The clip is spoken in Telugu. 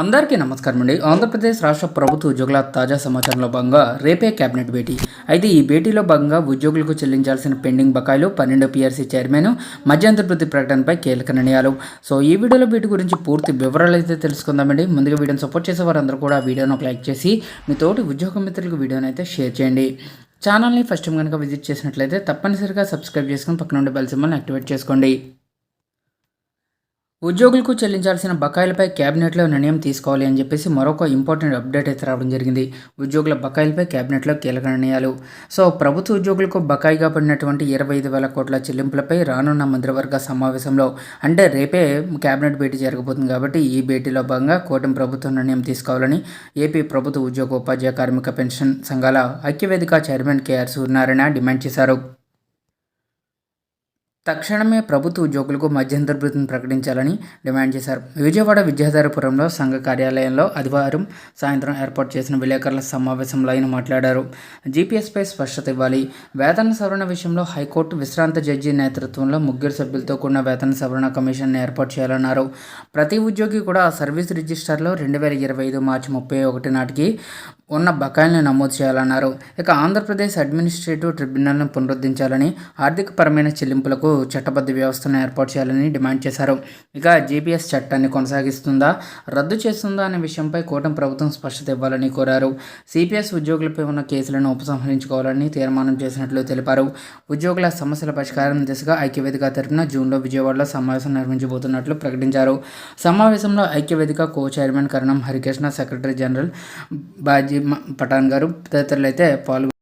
అందరికీ నమస్కారం అండి. ఆంధ్రప్రదేశ్ రాష్ట్ర ప్రభుత్వ ఉద్యోగుల తాజా సమాచారంలో భాగంగా రేపే కేబినెట్ భేటీ. అయితే ఈ భేటీలో భాగంగా ఉద్యోగులకు చెల్లించాల్సిన పెండింగ్ బకాయిలు పన్నెండు పీఆర్సీ చైర్మన్ మధ్యంతర ప్రకటనపై కీలక నిర్ణయాలు. సో ఈ వీడియోలో వీటి గురించి పూర్తి వివరాలు అయితే తెలుసుకుందామండి ముందుగా వీడియోని సపోర్ట్ చేసే వారందరూ కూడా వీడియోను లైక్ చేసి మీ తోటి ఉద్యోగ మిత్రులకు వీడియోని అయితే షేర్ చేయండి. ఛానల్ని ఫస్ట్ టైం కనుక విజిట్ చేసినట్లయితే తప్పనిసరిగా సబ్స్క్రైబ్ చేసుకుని పక్కన ఉండే బెల్ సింబల్ని యాక్టివేట్ చేసుకోండి. ఉద్యోగులకు చెల్లించాల్సిన బకాయిలపై కేబినెట్లో నిర్ణయం తీసుకోవాలి అని చెప్పేసి మరొక ఇంపార్టెంట్ అప్డేట్ అయితే రావడం జరిగింది. ఉద్యోగుల బకాయిలపై కేబినెట్లో కీలక నిర్ణయాలు. సో ప్రభుత్వ ఉద్యోగులకు బకాయిగా పడినటువంటి ఇరవై ఐదు వేల కోట్ల చెల్లింపులపై రానున్న మంత్రివర్గ సమావేశంలో అంటే రేపే కేబినెట్ భేటీ జరగబోతుంది కాబట్టి ఈ భేటీలో భాగంగా కూటమి ప్రభుత్వం నిర్ణయం తీసుకోవాలని ఏపీ ప్రభుత్వ ఉద్యోగ ఉపాధ్యాయ కార్మిక పెన్షన్ సంఘాల ఐక్యవేదిక చైర్మన్ కేఆర్ సూర్యనారాయణ డిమాండ్ చేశారు. తక్షణమే ప్రభుత్వ ఉద్యోగులకు మధ్యంతర భృతిని ప్రకటించాలని డిమాండ్ చేశారు. విజయవాడ విద్యాధరపురంలో సంఘ కార్యాలయంలో ఆదివారం సాయంత్రం ఏర్పాటు చేసిన విలేకరుల సమావేశంలో ఆయన మాట్లాడారు. జీపీఎస్పై స్పష్టత ఇవ్వాలి. వేతన సవరణ విషయంలో హైకోర్టు విశ్రాంత జడ్జి నేతృత్వంలో ముగ్గురు సభ్యులతో కూడిన వేతన సవరణ కమిషన్ ఏర్పాటు చేయాలన్నారు. ప్రతి ఉద్యోగి కూడా సర్వీస్ రిజిస్టర్లో రెండు వేల ఇరవై ఐదు మార్చి ముప్పై ఒకటి నాటికి ఉన్న బకాయిల్ని నమోదు చేయాలన్నారు. ఇక ఆంధ్రప్రదేశ్ అడ్మినిస్ట్రేటివ్ ట్రిబ్యునల్ను పునరుద్ధరించాలని ఆర్థికపరమైన చెల్లింపులకు చట్టబద్ధ వ్యవస్థను ఏర్పాటు చేయాలని డిమాండ్ చేశారు. ఇక జీపీఎస్ చట్టాన్ని కొనసాగిస్తుందా రద్దు చేస్తుందా అనే విషయంపై కూటమి ప్రభుత్వం స్పష్టత ఇవ్వాలని కోరారు. సిపిఎస్ ఉద్యోగులపై ఉన్న కేసులను ఉపసంహరించుకోవాలని తీర్మానం చేసినట్లు తెలిపారు. ఉద్యోగుల సమస్యల పరిష్కారం దిశగా ఐక్యవేదిక తరఫున జూన్లో విజయవాడలో సమావేశం నిర్వహించబోతున్నట్లు ప్రకటించారు. సమావేశంలో ఐక్యవేదిక co chairman Karanam Harikrishna secretary general Baji Pathan గారు తదితరులు అయితే పాల్గొ